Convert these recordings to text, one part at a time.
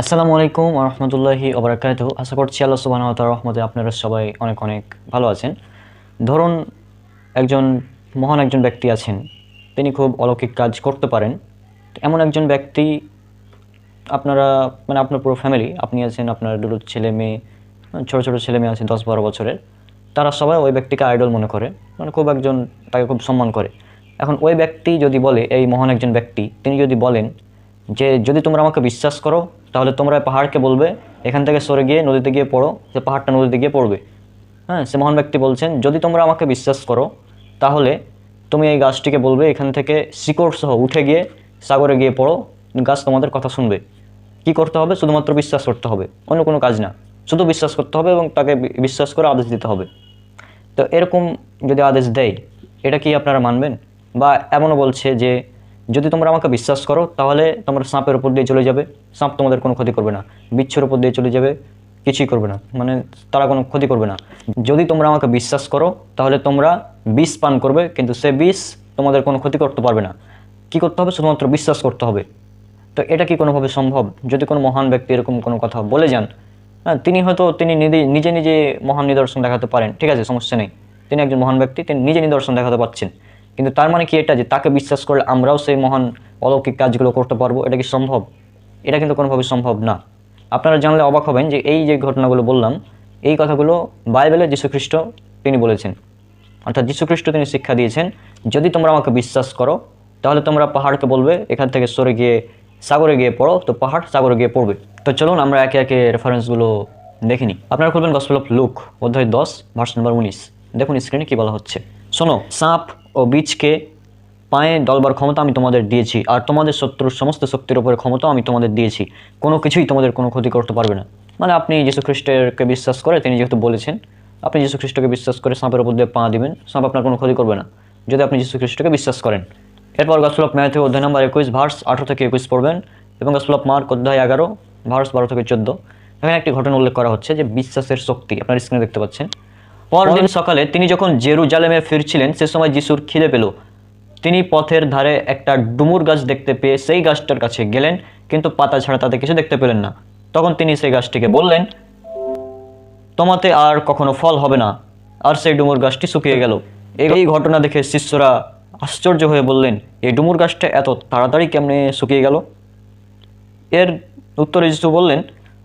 আসসালামু আলাইকুম রহমতুল্লাহি ওবরাকাত আশা করছি আল্লাহ সুবাহ রহমতে আপনারা সবাই অনেক অনেক ভালো আছেন। ধরুন একজন মহান একজন ব্যক্তি আছেন, তিনি খুব অলৌকিক কাজ করতে পারেন। এমন একজন ব্যক্তি আপনারা মানে আপনার পুরো ফ্যামিলি আপনি আছেন আপনার দুটো ছেলে মেয়ে, ছোটো ছোটো ছেলে মেয়ে আছে দশ বারো বছরের, তারা সবাই ওই ব্যক্তিকে আইডল মনে করে মানে খুব একজন তাকে খুব সম্মান করে। এখন ওই ব্যক্তি যদি বলে, এই মহান একজন ব্যক্তি, তিনি যদি বলেন যে, যদি তোমরা আমাকে বিশ্বাস করো তাহলে তোমরা পাহাড়কে বলবে, এখান থেকে সরে গিয়ে নদীতে গিয়ে পড়ো সে পাহাড়টা নদীতে গিয়ে পড়বে। হ্যাঁ সে মহান ব্যক্তি বলছেন, যদি তোমরা আমাকে বিশ্বাস করো, তাহলে তুমি এই গাছটিকে বলবে, এখান থেকে শিকড় সহ উঠে গিয়ে সাগরে গিয়ে পড়ো, গাছ তোমাদের কথা শুনবে। কি করতে হবে? শুধুমাত্র বিশ্বাস করতে হবে, অন্য কোনো কাজ না। শুধু বিশ্বাস করতে হবে এবং তাকে বিশ্বাস করে আদেশ দিতে হবে। তো এরকম যদি আদেশ দেয়, এটা কি আপনারা মানবেন? বা এমনও বলছে যে, যদি তোমরা আমাকে বিশ্বাস করো, তাহলে তোমরা সাপের উপর দিয়ে চলে যাবে। সাপ তোমাদের কোনো ক্ষতি করবে না। বিচ্ছুর উপর দিয়ে চলে যাবে, কিছুই করবে না। মানে তারা কোনো ক্ষতি করবে না। যদি তোমরা আমাকে বিশ্বাস করো, তাহলে তোমরা বিষ পান করবে, কিন্তু সে বিষ তোমাদের কোনো ক্ষতি করতে পারবে না। কি করতে হবে? শুধুমাত্র বিশ্বাস করতে হবে। তো এটা কি কোনোভাবে সম্ভব? যদি কোনো মহান ব্যক্তি এরকম কোনো কথা বলে যান হ্যাঁ তিনি হয়তো তিনি নিজে নিজে মহান নিদর্শন দেখাতে পারেন। ঠিক আছে, সমস্যা নেই। তিনি একজন মহান ব্যক্তি, তিনি নিজে নিদর্শন দেখাতে পারছেন। কিন্তু তার মানে কি এটা? যে তাকে বিশ্বাস করলে আমরাও সেই মহান অলৌকিক কাজগুলো করতে পারব? এটা কি সম্ভব? এটা কিন্তু কোনোভাবে সম্ভব না। আপনারা জানলে অবাক হবেন যে এই যে ঘটনাগুলো বললাম, এই কথাগুলো বাইবেলে যীশুখ্রিস্ট তিনি বলেছেন। অর্থাৎ যীশুখ্রিস্ট তিনি শিক্ষা দিয়েছেন, যদি তোমরা আমাকে বিশ্বাস করো, তাহলে তোমরা পাহাড়কে বলবে, এখান থেকে সরে গিয়ে সাগরে গিয়ে পড়ো, তো পাহাড় সাগরে গিয়ে পড়বে। তো চলুন আমরা একে একে রেফারেন্সগুলো দেখে নিই। আপনারা খুলবেন গসপেল অফ লুক অধ্যায় দশ ভার্স নম্বর উনিশ। দেখুন স্ক্রিনে কী বলা হচ্ছে। শোনো, সাপ ও বীজকে পায়ে দলবার ক্ষমতা আমি তোমাদের দিয়েছি, আর তোমাদের শত্রুর সমস্ত শক্তির উপরে ক্ষমতা আমি তোমাদের দিয়েছি। কোনো কিছুই তোমাদের কোনো ক্ষতি করতে পারবে না। মানে আপনি যীশু খ্রিস্টেরকে বিশ্বাস করে, তিনি যেহেতু বলেছেন, আপনি যীশু খ্রিস্টকে বিশ্বাস করে সাঁপের উপর দিয়ে পা দিবেন, সাঁপ আপনার কোনো ক্ষতি করবে না। যদি আপনি যীশু খ্রিস্টকে বিশ্বাস করেন। এরপর গসপেল অফ ম্যাথিউ অধ্যায় নম্বর একুশ ভার্স আঠারো থেকে একুশ পড়বেন, এবং অফ মার্ক অধ্যায় এগারো ভার্স বারো থেকে চোদ্দ। এখানে একটি ঘটনা উল্লেখ করা হচ্ছে যে বিশ্বাসের শক্তি, আপনার স্ক্রিনে দেখতে পাচ্ছেন। পরদিন সকালে তিনি যখন জেরুজালেমে ফিরছিলেন, সে সময় যিশুর খিদে পেল। তিনি পথের ধারে একটা ডুমুর গাছ দেখতে পেয়ে সেই গাছটার কাছে গেলেন, কিন্তু পাতা ছাড়া তাতে কিছু দেখতে পেলেন না। তখন তিনি সেই গাছটিকে বললেন, তোমাতে আর কখনো ফল হবে না। আর সেই ডুমুর গাছটি শুকিয়ে গেল। এই ঘটনা দেখে শিষ্যরা আশ্চর্য হয়ে বললেন, এই ডুমুর গাছটা এত তাড়াতাড়ি কেমনে শুকিয়ে গেল? এর উত্তরে যিশু বললেন,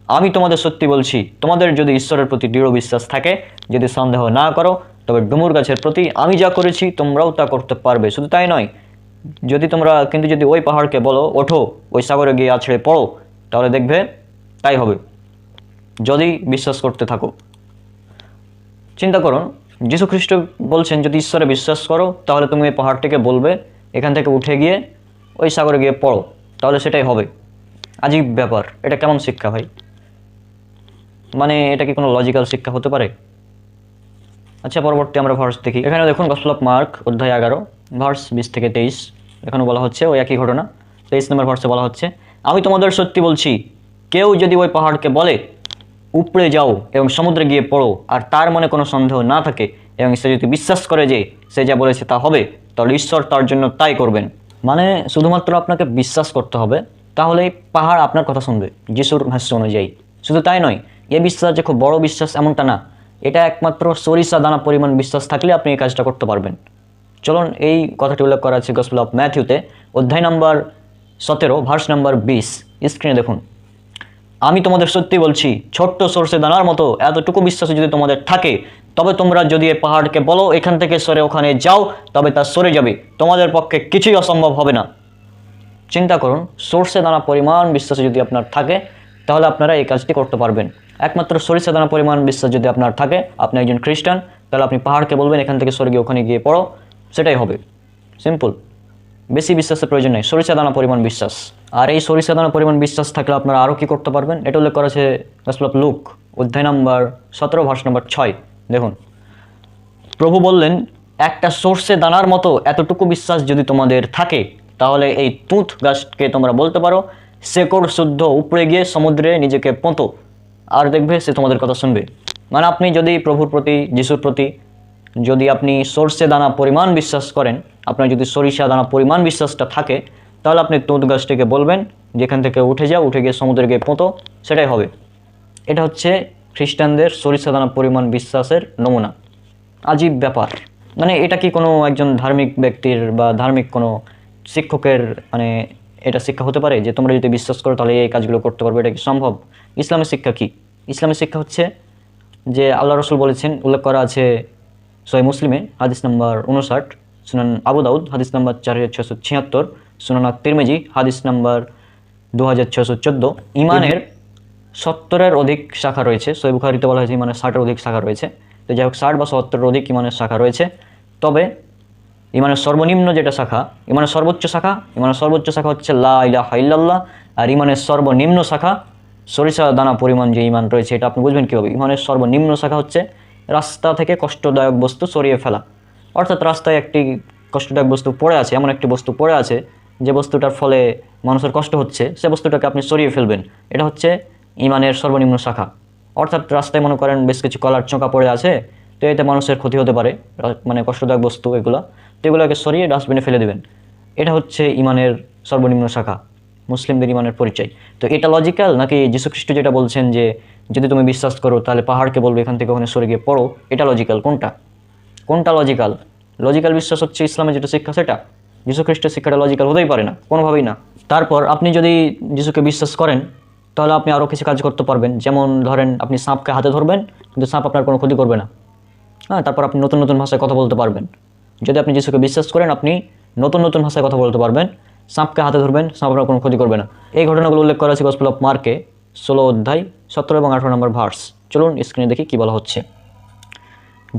আমি তোমাদের সত্যি বলছি, তোমাদের যদি ঈশ্বরের প্রতি দৃঢ় বিশ্বাস থাকে, যদি সন্দেহ না করো তবে ডুমুর গাছের প্রতি আমি যা করেছি, তোমরাও তা করতে পারবে। শুধু তাই নয়, যদি তোমরা, কিন্তু যদি ওই পাহাড়কে বলো, ওঠো, ওই সাগরে গিয়ে আছড়ে পড়ো, তাহলে দেখবে তাই হবে। যদি বিশ্বাস করতে থাকো। চিন্তা করুন যীশু খ্রিস্ট বলছেন, যদি ঈশ্বরে বিশ্বাস করো, তাহলে তুমি এই পাহাড়টিকে বলবে, এখান থেকে উঠে গিয়ে ওই সাগরে গিয়ে পড়ো, তাহলে সেটাই হবে। আজীব ব্যাপার। এটা কেমন শিক্ষা ভাই? মানে এটা কি কোনো লজিক্যাল শিক্ষা হতে পারে? আচ্ছা পরবর্তী আমরা ভার্স দেখি। এখানে দেখুন গসল অফ মার্ক অধ্যায় এগারো ভার্স বিশ থেকে তেইশ। এখানে বলা হচ্ছে ওই একই ঘটনা। তেইশ নম্বর ভার্সে বলা হচ্ছে, আমি তোমাদের সত্যি বলছি, কেউ যদি ওই পাহাড়কে বলে, উপড়ে যাও এবং সমুদ্রে গিয়ে পড়ো, আর তার মনে কোনো সন্দেহ না থাকে, এবং সে যদি বিশ্বাস করে যে সে যা বলেছে তা হবে, তাহলে ঈশ্বর তার জন্য তাই করবেন। মানে শুধুমাত্র আপনাকে বিশ্বাস করতে হবে, তাহলে পাহাড় আপনার কথা শুনবে, যিশুর ভাষ্য অনুযায়ী। শুধু তাই নয়, এ বিশ্বাস যে খুব বড় বিশ্বাস এমনটা না। এটা একমাত্র সরিষা দানা পরিমাণ বিশ্বাস থাকলে আপনি এই কাজটা করতে পারবেন। চলুন এই কথাটি উল্লেখ করা আছে গসপেল অফ ম্যাথিউতে অধ্যায় নম্বর সতেরো ভার্স নম্বর বিশ। স্ক্রিনে দেখুন। আমি তোমাদের সত্যি বলছি, ছোট্ট সর্ষে দানার মতো এতটুকু বিশ্বাস যদি তোমাদের থাকে, তবে তোমরা যদি এই পাহাড়কে বলো, এখান থেকে সরে ওখানে যাও, তবে তা সরে যাবে। তোমাদের পক্ষে কিছুই অসম্ভব হবে না। চিন্তা করুন, সর্ষে দানা পরিমাণ বিশ্বাস যদি আপনার থাকে তাহলে আপনারা এই কাজটি করতে পারবেন। একমাত্র সরিষা দানা পরিমাণ বিশ্বাস যদি আপনার থাকে, আপনি একজন খ্রিস্টান, তাহলে আপনি পাহাড়কে বলবেন, এখান থেকে সরে ওখানে গিয়ে পড়ো। সেটাই হবে। সিম্পল বেশি বিশ্বাসের প্রয়োজন নেই। সরিষা দানা পরিমাণ বিশ্বাস। আর এই সরিষা দানা পরিমাণ বিশ্বাস থাকলে আপনারা আরও কী করতে পারবেন? এটা উল্লেখ করা আছে লুক, অধ্যায় নম্বর সতেরো, ভার্স নম্বর ছয়। দেখুন। প্রভু বললেন, একটা সর্ষে দানার মতো এতটুকু বিশ্বাস যদি তোমাদের থাকে, তাহলে এই তুঁত গাছকে তোমরা বলতে পারো। শেকড় শুদ্ধ উপরে গিয়ে সমুদ্রে নিজেকে পোঁতো। আর দেখবে সে তোমাদের কথা শুনবে। মানে আপনি যদি প্রভুর প্রতি, যিশুর প্রতি যদি আপনি সর্ষে দানা পরিমাণ বিশ্বাস করেন, আপনার যদি সরিষা দানা পরিমাণ বিশ্বাসটা থাকে, তাহলে আপনি তুঁত গাছটিকে বলবেন, যেখান থেকে উঠে যাও, উঠে গিয়ে সমুদ্রে গিয়ে পোঁতো, সেটাই হবে। এটা হচ্ছে খ্রিস্টানদের সরিষা দানা পরিমাণ বিশ্বাসের নমুনা। আজীব ব্যাপার। মানে এটা কি কোনো একজন ধার্মিক ব্যক্তির বা ধার্মিক কোনো শিক্ষকের মানে এটা শিক্ষা হতে পারে যে তোমরা যদি বিশ্বাস করো তাহলে এই কাজগুলো করতে পারবে, এটা কি সম্ভব? ইসলামের শিক্ষা কি? ইসলামের শিক্ষা হচ্ছে যে আল্লাহ রসুল বলেছেন, উল্লেখ করা আছে সহি মুসলিমে, হাদিস নাম্বার উনষাট, সুনান আবু দাউদ, হাদিস নাম্বার চার হাজার ছশো ছিয়াত্তর, সুনানা তিরমেজি, হাদিস নাম্বার দু হাজার ছশো চোদ্দ। ইমানের সত্তরের অধিক শাখা রয়েছে, সহি বুখারিতে বলা হয়েছে ইমানের ষাটের অধিক শাখা রয়েছে। তো যাই হোক, ষাট বা সত্তরের অধিক ইমানের শাখা রয়েছে। তবে ইমানের সর্বনিম্ন যেটা শাখা, ইমানের সর্বোচ্চ শাখা, ইমানের সর্বোচ্চ শাখা হচ্ছে লা ইলাহা আর ইমানের সর্বনিম্ন শাখা সরিষা দানা পরিমাণ যে ইমান রয়েছে এটা আপনি বুঝবেন কীভাবে? ইমানের সর্বনিম্ন শাখা হচ্ছে রাস্তা থেকে কষ্টদায়ক বস্তু সরিয়ে ফেলা। অর্থাৎ রাস্তায় একটি কষ্টদায়ক বস্তু পড়ে আছে, এমন একটি বস্তু পড়ে আছে, যে বস্তুটার ফলে মানুষের কষ্ট হচ্ছে, সে বস্তুটাকে আপনি সরিয়ে ফেলবেন। এটা হচ্ছে ইমানের সর্বনিম্ন শাখা। অর্থাৎ রাস্তায় মনে করেন বেশ কিছু কলার চোঁকা পড়ে আছে, তো এতে মানুষের ক্ষতি হতে পারে মানে কষ্টদায়ক বস্তু এগুলো। তো এগুলোকে সরিয়ে ডাস্টবিনে ফেলে দেবেন। এটা হচ্ছে ইমানের সর্বনিম্ন শাখা, মুসলিমদের ইমানের পরিচয়। তো এটা লজিক্যাল নাকি যীশুখ্রিস্ট যেটা বলছেন যে, যদি তুমি বিশ্বাস করো, তাহলে পাহাড়কে বলবে, এখান থেকে ওখানে সরে গিয়ে পড়ো, এটা লজিক্যাল কোনটা? কোনটা লজিক্যাল লজিক্যাল বিশ্বাস হচ্ছে ইসলামের যেটা শিক্ষা, সেটা? যীশু খ্রিস্টের শিক্ষাটা লজিক্যাল হতেই পারে না, কোনোভাবেই না। তারপর আপনি যদি যিশুকে বিশ্বাস করেন, তাহলে আপনি আরও কিছু কাজ করতে পারবেন। যেমন ধরেন, আপনি সাপকে হাতে ধরবেন, কিন্তু সাপ আপনার কোনো ক্ষতি করবে না। হ্যাঁ তারপর আপনি নতুন নতুন ভাষায় কথা বলতে পারবেন। যদি আপনি যিশুকে বিশ্বাস করেন, আপনি নতুন নতুন ভাষায় কথা বলতে পারবেন। সাপকে হাতে ধরবেন সাপ আপনার কোনো ক্ষতি করবে না। এই ঘটনাগুলো উল্লেখ করা আছে গসপেল অফ মার্কে ষোলো অধ্যায়, সতেরো এবং আঠারো নম্বর ভার্স চলুন স্ক্রিনে দেখি কী বলা হচ্ছে।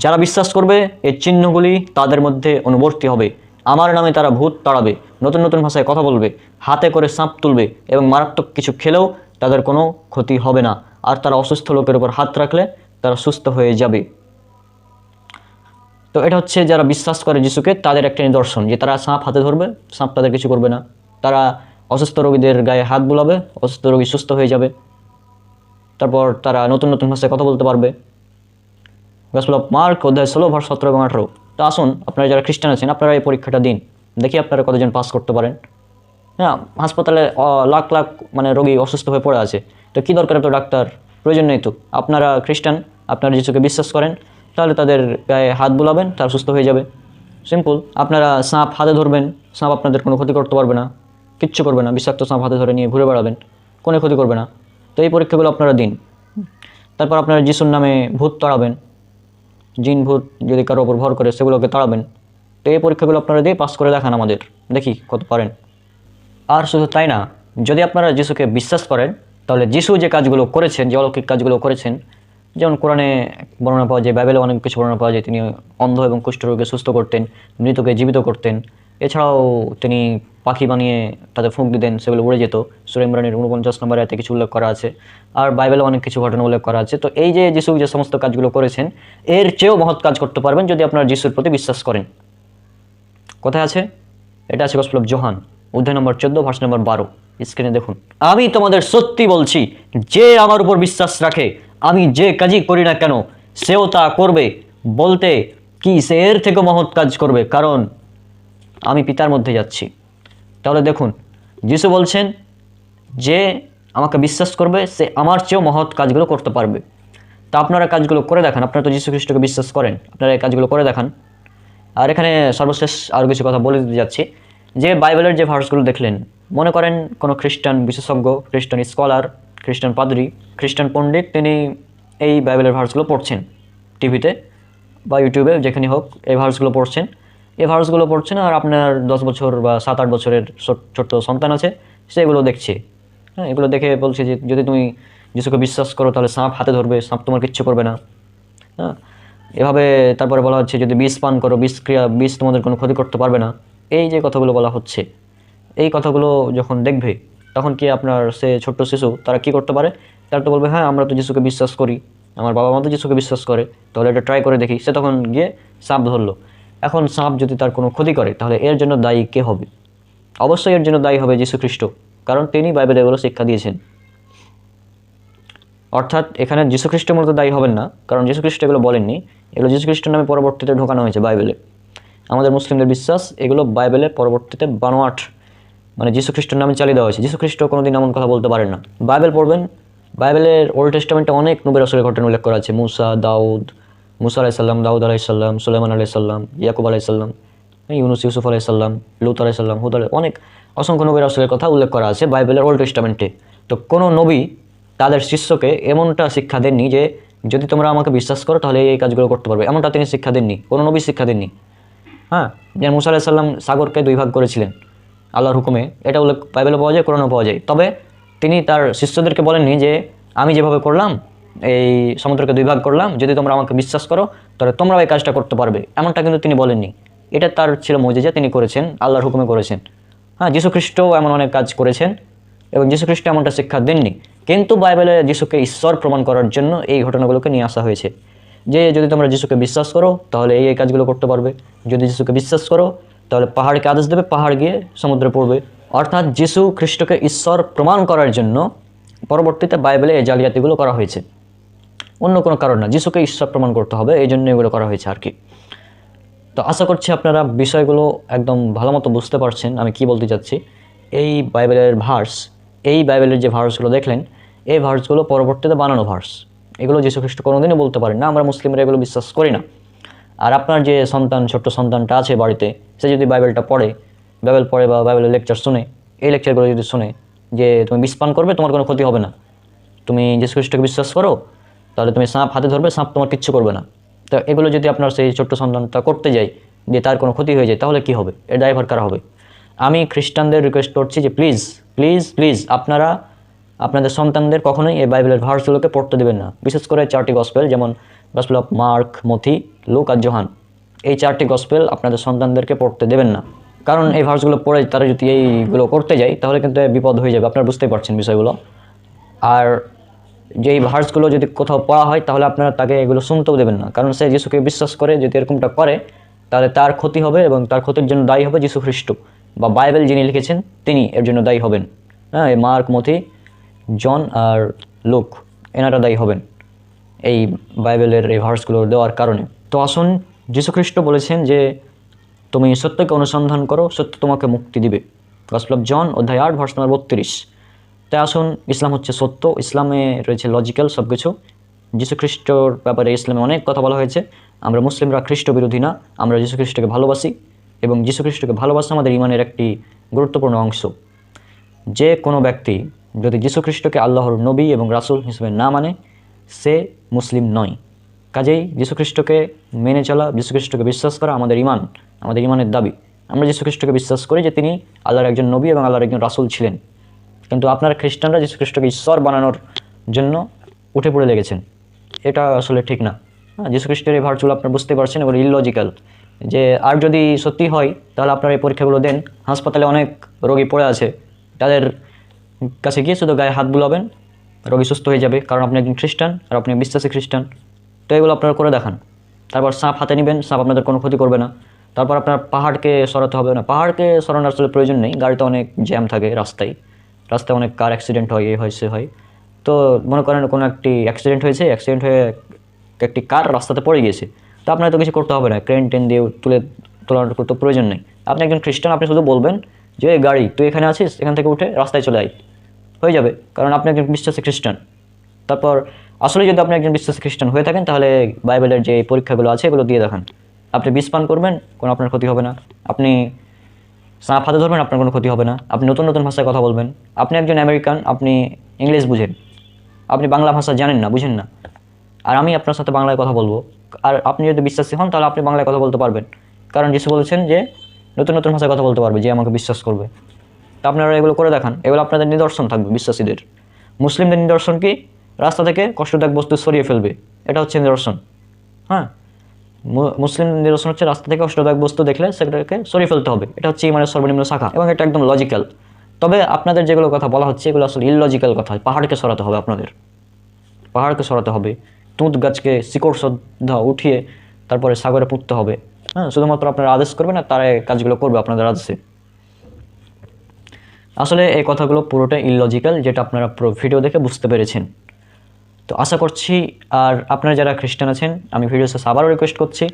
যারা বিশ্বাস করবে, এই চিহ্নগুলি তাদের মধ্যে অনুবর্তী হবে। আমার নামে তারা ভূত তাড়াবে, নতুন নতুন ভাষায় কথা বলবে, হাতে করে সাঁপ তুলবে এবং মারাত্মক কিছু খেলেও তাদের কোনো ক্ষতি হবে না। আর তারা অসুস্থ লোকের উপর হাত রাখলে তারা সুস্থ হয়ে যাবে। তো এটা হচ্ছে যারা বিশ্বাস করে যিশুকে, তাদের একটা নিদর্শন যে তারা সাঁপ হাতে ধরবে, সাপ তাদের কিছু করবে না। তারা অসুস্থ রোগীদের গায়ে হাত বুলাবে, অসুস্থ রোগী সুস্থ হয়ে যাবে। তারপর তারা নতুন নতুন ভাষায় কথা বলতে পারবে। গসপেল অফ মার্ক অধ্যায় ষোলো ভার সতেরো এবং আঠারো। তো আসুন, আপনারা যারা খ্রিস্টান আছেন, আপনারা এই পরীক্ষাটা দিন। দেখি আপনারা কতজন পাস করতে পারেন। হ্যাঁ হাসপাতালে লাখ লাখ মানে রোগী অসুস্থ হয়ে পড়ে আছে। তো কী দরকার তো ডাক্তার? প্রয়োজন নেই তো। আপনারা খ্রিস্টান, আপনারা যিশুকে বিশ্বাস করেন। তাহলে তাদের গায়ে হাত বুলাবেন, তারা সুস্থ হয়ে যাবে। সিম্পল আপনারা সাপ হাতে ধরবেন, সাঁপ আপনাদের কোনো ক্ষতি করতে পারবে না। কিচ্ছু করবে না, বিষাক্ত সাঁপ হাতে ধরে নিয়ে ঘুরে বেড়াবেন, কোনো ক্ষতি করবে না। তো এই পরীক্ষাগুলো আপনারা দিন। তারপর আপনারা যিশুর নামে ভূত তাড়াবেন। জিন ভূত যদি কারোর ওপর ভর করে, সেগুলোকে তাড়াবেন। তো এই পরীক্ষাগুলো আপনারা দিয়ে পাস করে দেখান আমাদের। দেখি কত পারেন। আর শুধু তাই না, যদি আপনারা যিশুকে বিশ্বাস করেন, তাহলে যিশু যে কাজগুলো করেছেন, যে অলৌকিক কাজগুলো করেছেন যেমন কোরআনে বর্ণনা পাওয়া যায়, বাইবেলে অনেক কিছু বর্ণনা পাওয়া যায়, তিনি অন্ধ এবং কুষ্ঠরোগকে সুস্থ করতেন, মৃতকে জীবিত করতেন। এছাড়াও তিনি পাখি বানিয়ে তাদের ফুঁক দিতেন, সেগুলো উড়ে যেত। সুরে ইমরানের উনপঞ্চাশ নম্বরে এতে কিছু উল্লেখ করা আছে। আর বাইবেলে অনেক কিছু ঘটনা উল্লেখ করা আছে। তো এই যে যিশু যে সমস্ত কাজগুলো করেছেন, এর চেয়েও মহৎ কাজ করতে পারবেন যদি আপনারা যিশুর প্রতি বিশ্বাস করেন। কোথায় আছে? এটা আছে গসপেল জোহান, অধ্যায় নম্বর চোদ্দ, ভার্স নম্বর বারো। স্ক্রিনে দেখুন। আমি তোমাদের সত্যি বলছি, যে আমার উপর বিশ্বাস রাখে আমি যে কাজই করি না কেন, সেও তা করবে। বলতে কি সে এর থেকে মহৎ কাজ করবে? কারণ আমি পিতার মধ্যে যাচ্ছি। তাহলে দেখুন, যিশু বলছেন, যে আমাকে বিশ্বাস করবে, সে আমার চেয়েও মহৎ কাজগুলো করতে পারবে। তা আপনারা কাজগুলো করে দেখান। আপনারা তো যীশু খ্রিস্টকে বিশ্বাস করেন। আপনারা এই কাজগুলো করে দেখান। আর এখানে সর্বশেষ আরও কিছু কথা বলে দিতে যাচ্ছি। যে বাইবেলের যে ভার্সগুলো দেখলেন, মনে করেন কোনো খ্রিস্টান বিশেষজ্ঞ, খ্রিস্টান স্কলার খ্রিস্টান পাদ্রী, খ্রিস্টান পণ্ডিত, তিনি এই বাইবেলের ভার্সগুলো পড়ছেন টিভিতে বা ইউটিউবে যেখানে হোক এই ভার্সগুলো পড়ছেন। এই ভার্সগুলো পড়ছেন আর আপনার দশ বছর বা সাত আট বছরের ছোট- ছোট্ট সন্তান আছে, সে এগুলো দেখছে। হ্যাঁ এগুলো দেখে বলছে যে, যদি তুমি যিশুকে বিশ্বাস করো, তাহলে সাপ হাতে ধরবে, সাপ তোমার কিচ্ছু করবে না। হ্যাঁ এভাবে তারপরে বলা হচ্ছে, যদি বিষ পান করো, বিষ ক্রিয়া, বিষ তোমাদের কোনো ক্ষতি করতে পারবে না। এই যে কথাগুলো বলা হচ্ছে, এই কথাগুলো যখন দেখবে তখন কি আপনার সে ছোট্ট শিশু, তারা কি করতে পারে? তারা তো বলবে হ্যাঁ আমরা তো যিশুকে বিশ্বাস করি। আমার বাবা মা তো যিশুকে বিশ্বাস করে। তাহলে এটা ট্রাই করে দেখি। সে তখন গিয়ে সাপ ধরলো। এখন সাপ যদি তার কোনো ক্ষতি করে, তাহলে এর জন্য দায়ী কে হবে? অবশ্যই এর জন্য দায়ী হবে যীশু খ্রিস্ট, কারণ তিনি বাইবেলে এগুলো শিক্ষা দিয়েছেন। অর্থাৎ এখানে যীশুখ্রিস্টের মতো দায়ী হবেন না, কারণ যীশুখ্রিস্ট এগুলো বলেননি। এগুলো যীশুখ্রিস্টের নামে পরবর্তীতে ঢোকানো হয়েছে বাইবেলে। আমাদের মুসলিমদের বিশ্বাস, এগুলো বাইবেলে পরবর্তীতে বানোয়াট মানে যীশু খ্রিস্টের নামে চালিয়ে দেওয়া হয়েছে। যীশু খ্রিস্ট কোনোদিন এমন কথা বলতে পারেন না। বাইবেল পড়বেন। বাইবেলের ওল্ড টেস্টামেন্টে অনেক নবীর আসলের ঘটনা উল্লেখ করা আছে। মুসা, দাউদ, মুসা আলাইসাল্লাম দাউদ আলাইসাল্লাম সুলাইমান আলাইসাল্লাম ইয়াকুব আলাইসাল্লাম ইউনুস, ইউসুফ আলাইসাল্লাম লুত আলাইসাল্লাম হুদ অনেক অসংখ্য নবীর আসলের কথা উল্লেখ করা আছে বাইবেলের ওল্ড টেস্টামেন্টে। তো কোনো নবী তাদের শিষ্যকে এমনটা শিক্ষা দেননি যে, যদি তোমরা আমাকে বিশ্বাস করো, তাহলে এই কাজগুলো করতে পারবে। এমনটা তিনি শিক্ষা দেননি। কোনো নবী শিক্ষা দেননি। হ্যাঁ যেন মুসা আলাহিসাল্লাম সাগরকে দুই ভাগ করেছিলেন। আল্লাহর হুকুমে। এটা উল্লেখ বাইবেলে পাওয়া যায়, কোরআনও পাওয়া যায়। তবে তিনি তার শিষ্যদেরকে বলেননি যে, আমি যেভাবে করলাম, এই সমুদ্রকে দুই ভাগ করলাম, যদি তোমরা আমাকে বিশ্বাস করো, তাহলে তোমরা এই কাজটা করতে পারবে। এমনটা কিন্তু তিনি বলেননি। এটা তার ছিল মজেজা তিনি করেছেন, আল্লাহর হুকুমে করেছেন। হ্যাঁ যীশু খ্রিস্টও এমন অনেক কাজ করেছেন এবং যীশু খ্রিস্ট এমনটা শিক্ষা দেননি। কিন্তু বাইবেলে যীশুকে ঈশ্বর প্রমাণ করার জন্য এই ঘটনাগুলোকে নিয়ে আসা হয়েছে। যে, যদি তোমরা যীশুকে বিশ্বাস করো, তাহলে এই এই কাজগুলো করতে পারবে। যদি যীশুকে বিশ্বাস করো তাহলে পাহাড়কে আদেশ দেবে, পাহাড় গিয়ে সমুদ্রে পড়বে। অর্থাৎ যীশু খ্রিস্টকে ঈশ্বর প্রমাণ করার জন্য পরবর্তীতে বাইবেলে এই জালিয়াতিগুলো করা হয়েছে। অন্য কোনো কারণ না, যিশুকে ঈশ্বর প্রমাণ করতে হবে, এই জন্য এগুলো করা হয়েছে আর কি। তো আশা করছি আপনারা বিষয়গুলো একদম ভালো মতো বুঝতে পারছেন, আমি কি বলতে চাচ্ছি। এই বাইবেলের ভার্স, এই বাইবেলের যে ভার্সগুলো দেখলেন, এই ভার্সগুলো পরবর্তীতে বানানো ভার্স। এগুলো যীশু খ্রিস্ট কোনোদিনও বলতে পারেন না, আমরা মুসলিমরা এগুলো বিশ্বাস করি না। আর আপনার যে সন্তান, ছোট্ট সন্তানটা আছে বাড়িতে, সে যদি বাইবেলটা পড়ে, বাইবেল পড়ে বা বাইবেলের লেকচার শুনে, এই লেকচারগুলো যদি শুনে যে তুমি বিষ পান করবে, তোমার কোনো ক্ষতি হবে না। তুমি যীশু খ্রিস্টকে বিশ্বাস করো, তাহলে তুমি সাপ হাতে ধরবে, সাপ তোমার কিচ্ছু করবে না। তো এগুলো যদি আপনার সেই ছোট্ট সন্তানটা করতে যায়, যে তার কোনো ক্ষতি হয়ে যায়, তাহলে কি হবে? এর ড্রাইভার কারা হবে? আমি খ্রিস্টানদের রিকোয়েস্ট করছি যে প্লিজ প্লিজ প্লিজ আপনারা আপনাদের সন্তানদের কখনোই এই বাইবেলের ভার্সগুলোকে পড়তে দেবেন না। বিশেষ করে চারটি গসপেল যেমন গসপেল অফ মার্ক মথি লুক আর জোহান, এই চারটি গসপেল আপনাদের সন্তানদেরকে পড়তে দেবেন না। কারণ এই ভার্সগুলো পড়ে তারা যদি এইগুলো করতে যায়, তাহলে কিন্তু বিপদ হয়ে যাবে। আপনারা বুঝতেই পারছেন বিষয়গুলো। আর যেই ভার্সগুলো যদি কোথাও পড়া হয়, তাহলে আপনারা তাকে এগুলো শুনতেও দেবেন না। কারণ সে যিশুকে বিশ্বাস করে, যদি এরকমটা করে, তাহলে তার ক্ষতি হবে এবং তার ক্ষতির জন্য দায়ী হবে যিশু খ্রিস্ট। বা বাইবেল যিনি লিখেছেন, তিনি এর জন্য দায়ী হবেন। হ্যাঁ এই মার্ক মথি জন আর লোক, এনারা দায়ী হবেন। এই বাইবেলের এই ভার্সগুলো দেওয়ার কারণে। তো আসুন যীশুখ্রিস্ট বলেছেন যে তুমি সত্যকে অনুসন্ধান করো, সত্য তোমাকে মুক্তি দিবে। গসপল অফ জন অধ্যায় আট ভার্স নম্বর বত্রিশ। তাই আসুন, ইসলাম হচ্ছে সত্য, ইসলামে রয়েছে লজিক্যাল সব কিছু যীশুখ্রিস্টর ব্যাপারে ইসলামে অনেক কথা বলা হয়েছে। আমরা মুসলিমরা খ্রিস্ট বিরোধী না, আমরা যীশুখ্রিস্টকে ভালোবাসি এবং যীশুখ্রিস্টকে ভালোবাসা আমাদের ইমানের একটি গুরুত্বপূর্ণ অংশ। যে কোনো ব্যক্তি যদি যীশুখ্রিস্টকে আল্লাহর নবী এবং রাসুল হিসেবে না মানে সে মুসলিম নয়। কাজেই যীশুখ্রিস্টকে মেনে চলা, যীশুখ্রিস্টকে বিশ্বাস করা আমাদের ইমান আমাদের ইমানের দাবি। আমরা যীশুখ্রিস্টকে বিশ্বাস করি যে তিনি আল্লাহর একজন নবী এবং আল্লাহর একজন রাসুল ছিলেন। কিন্তু আপনার খ্রিস্টানরা যীশুখ্রিস্টকে ঈশ্বর বানানোর জন্য উঠে পড়ে লেগেছেন। এটা আসলে ঠিক না। হ্যাঁ যীশুখ্রিস্টের এই ভার্চুয়াল আপনারা বুঝতে পারছেন এগুলো ইললজিক্যাল যে আর যদি সত্যি হয়, তাহলে আপনারা এই পরীক্ষাগুলো দেন। হাসপাতালে অনেক রোগী পড়ে আছে। তাদের কাছে গিয়ে শুধু গায়ে হাত বুলাবেন, রোগী সুস্থ হয়ে যাবে, কারণ আপনি একজন খ্রিস্টান আর আপনি বিশ্বাসী খ্রিস্টান। তো এগুলো আপনারা করে দেখান। তারপর সাপ হাতে নেবেন, সাপ আপনাদের কোনো ক্ষতি করবে না। তারপর আপনার পাহাড়কে সরাতে হবে না। পাহাড়কে সরানোর আসলে প্রয়োজন নেই, গাড়িতে অনেক জ্যাম থাকে রাস্তায়। রাস্তায় অনেক কার অ্যাক্সিডেন্ট হয়, এ হয়, সে হয়। তো মনে করেন কোনো একটি অ্যাক্সিডেন্ট হয়েছে অ্যাক্সিডেন্ট হয়ে একটি কার রাস্তাতে পড়ে গিয়েছে। তো আপনার তো কিছু করতে হবে না ক্রেন টেন দিয়ে তুলে তোলার তো প্রয়োজন নেই। আপনি একজন খ্রিস্টান, আপনি শুধু বলবেন যে, এই গাড়ি, তুই এখানে আছিস? এখান থেকে উঠে রাস্তায় চলে আয়। হয়ে যাবে, কারণ আপনি একজন বিশ্বাসী খ্রিস্টান। তারপর আসলে যদি আপনি একজন বিশ্বাস খ্রিস্টান হয়ে থাকেন, তাহলে বাইবেলের যে পরীক্ষাগুলো আছে, এগুলো দিয়ে দেখান। আপনি বিষ পান করবেন, কোনো আপনার ক্ষতি হবে না। আপনি সাপ হাতে ধরবেন, আপনার কোনো ক্ষতি হবে না। আপনি নতুন নতুন ভাষায় কথা বলবেন। আপনি একজন আমেরিকান, আপনি ইংলিশ বুঝেন। আপনি বাংলা ভাষা জানেন না, বুঝেন না। আর আমি আপনার সাথে বাংলায় কথা বলব। আর আপনি যদি বিশ্বাসী হন, তাহলে আপনি বাংলায় কথা বলতে পারবেন। কারণ যিশু বলেছেন যে, নতুন নতুন ভাষায় কথা বলতে পারবে, যে আমাকে বিশ্বাস করবে। তা আপনারা এগুলো করে দেখান। এগুলো আপনাদের নিদর্শন থাকবে, বিশ্বাসীদের। মুসলিমদের নিদর্শন কি? রাস্তা থেকে কষ্টদায়ক বস্তু সরিয়ে ফেলবে। এটা হচ্ছে নিদর্শন হ্যাঁ? মুসলিম নিদর্শন হচ্ছে রাস্তা থেকে কষ্টদায়ক বস্তু দেখলে সেটাকে সরিয়ে ফেলতে হবে। এটা হচ্ছে ইমানের সর্বনিম্ন শাখা এবং এটা একদম লজিক্যাল তবে আপনাদের যেগুলো কথা বলা হচ্ছে, এগুলো আসলে ইললজিক্যাল কথা। পাহাড়কে সরাতে হবে আপনাদের। পাহাড়কে সরাতে হবে। তুঁত গাছকে শিকড় শ্রদ্ধা উঠিয়ে তারপরে সাগরে পুঁততে হবে। হ্যাঁ? শুধুমাত্র আপনারা আদেশ করবেন আর তারা কাজগুলো করবে আপনাদের আদেশে। আসলে এই কথাগুলো পুরোটাই ইললজিক্যাল যেটা আপনারা পুরো ভিডিও দেখে বুঝতে পেরেছেন। তো আশা করছি আর আপনারা যারা খ্রিস্টান আছেন, আমি ভিডিও শেষে আবারও রিকোয়েস্ট করছি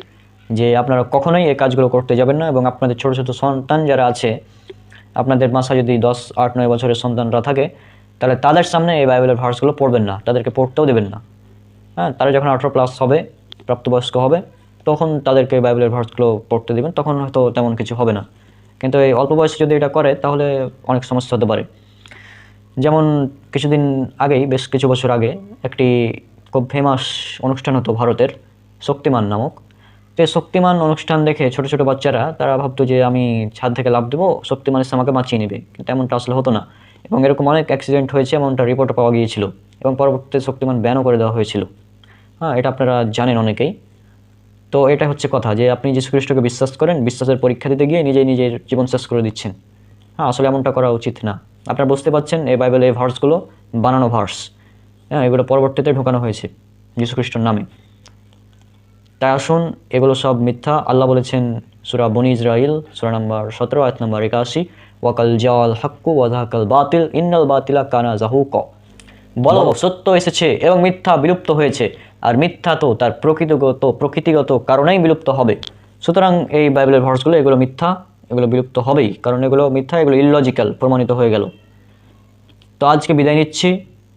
যে আপনারা কখনোই এই কাজগুলো করতে যাবেন না এবং আপনাদের ছোটো ছোটো সন্তান যারা আছে, আপনাদের মাসায় যদি দশ, আট, নয় বছরের সন্তানরা থাকে, তাহলে তাদের সামনে এই বাইবেলের ভার্সগুলো পড়বেন না, তাদেরকে পড়তেও দেবেন না। হ্যাঁ তারা যখন আঠারো প্লাস হবে, প্রাপ্তবয়স্ক হবে, তখন তাদেরকে বাইবেলের ভার্সগুলো পড়তে দেবেন, তখন হয়তো তেমন কিছু হবে না। কিন্তু এই অল্প বয়সে যদি এটা করে, তাহলে অনেক সমস্যা হতে পারে। যেমন কিছুদিন আগেই, বেশ কিছু বছর আগে, একটি খুব ফেমাস অনুষ্ঠান হতো ভারতের, শক্তিমান নামক। তো শক্তিমান অনুষ্ঠান দেখে ছোট ছোট বাচ্চারা, তারা ভাবতো যে আমি ছাদ থেকে লাভ দেবো, শক্তিমান এসে আমাকে বাঁচিয়ে নেবে। কিন্তু এমনটা আসলে হতো না। এবং এরকম অনেক অ্যাক্সিডেন্ট হয়েছে, এমনটা রিপোর্ট পাওয়া গিয়েছিল। এবং পরবর্তীতে শক্তিমান ব্যানও করে দেওয়া হয়েছিল। হ্যাঁ এটা আপনারা জানেন অনেকেই। তো এটা হচ্ছে কথা যে, আপনি যে খ্রিস্টকে বিশ্বাস করেন, বিশ্বাসের পরীক্ষা দিতে গিয়ে নিজেই নিজের জীবন শেষ করে দিচ্ছেন। হ্যাঁ আসলে এমনটা করা উচিত না। আপনারা বুঝতে পারছেন এই বাইবেলে এই ভার্সগুলো বানানো ভার্স হ্যাঁ এগুলো পরবর্তীতে ঢোকানো হয়েছে যীশু খ্রিস্টর নামে। তাই আসুন এগুলো সব মিথ্যা। আল্লাহ বলেছেন সুরা বনি ইসরাইল সুরা নাম্বার সতেরো আয়াত নাম্বার একাশি ওয়াকাল জাওয়াল হাক্কু ওয়াধাকাল বাতিল ইন্নাল বাতিলা কানা জাহুক বলো সত্য এসেছে এবং মিথ্যা বিলুপ্ত হয়েছে আর মিথ্যা তো তার প্রকৃতিগত প্রকৃতিগত কারণেই বিলুপ্ত হবে। সুতরাং এই বাইবেলের ভার্সগুলো এগুলো মিথ্যা। এগুলো বিলুপ্ত হবেই, কারণ এগুলো মিথ্যা, এগুলো ইললজিক্যাল প্রমাণিত হয়ে গেল। তো আজকে বিদায় নিচ্ছি।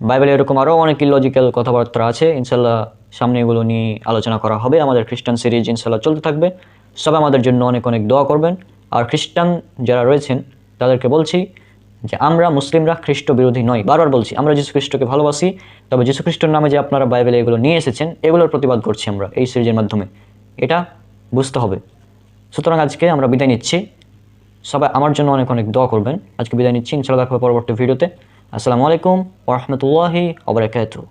বাইবেলে এরকম আরও অনেক ইললজিক্যাল কথাবার্তা আছে। ইনশাল্লাহ সামনে এগুলো নিয়ে আলোচনা করা হবে। আমাদের খ্রিস্টান সিরিজ ইনশাল্লাহ চলতে থাকবে। সবাই আমাদের জন্য অনেক অনেক দোয়া করবেন। আর খ্রিস্টান যারা রয়েছেন, তাদেরকে বলছি যে আমরা মুসলিমরা খ্রিস্ট বিরোধী নই। বারবার বলছি, আমরা যীশু খ্রিস্টকে ভালোবাসি, তবে যীশু খ্রিস্টর নামে যে আপনারা বাইবেলে এগুলো নিয়ে এসেছেন, এগুলোর প্রতিবাদ করছি আমরা এই সিরিজের মাধ্যমে। এটা বুঝতে হবে। সুতরাং আজকে আমরা বিদায় নিচ্ছি। সবাই আমার জন্য অনেক অনেক দোয়া করবেন। আজকে বিদায় নিচ্ছি ইনশাল্লাহ দেখা পরবর্তী ভিডিওতে। আসসালামু আলাইকুম ওরহমতুল্লাহি ওবরাকাতুহ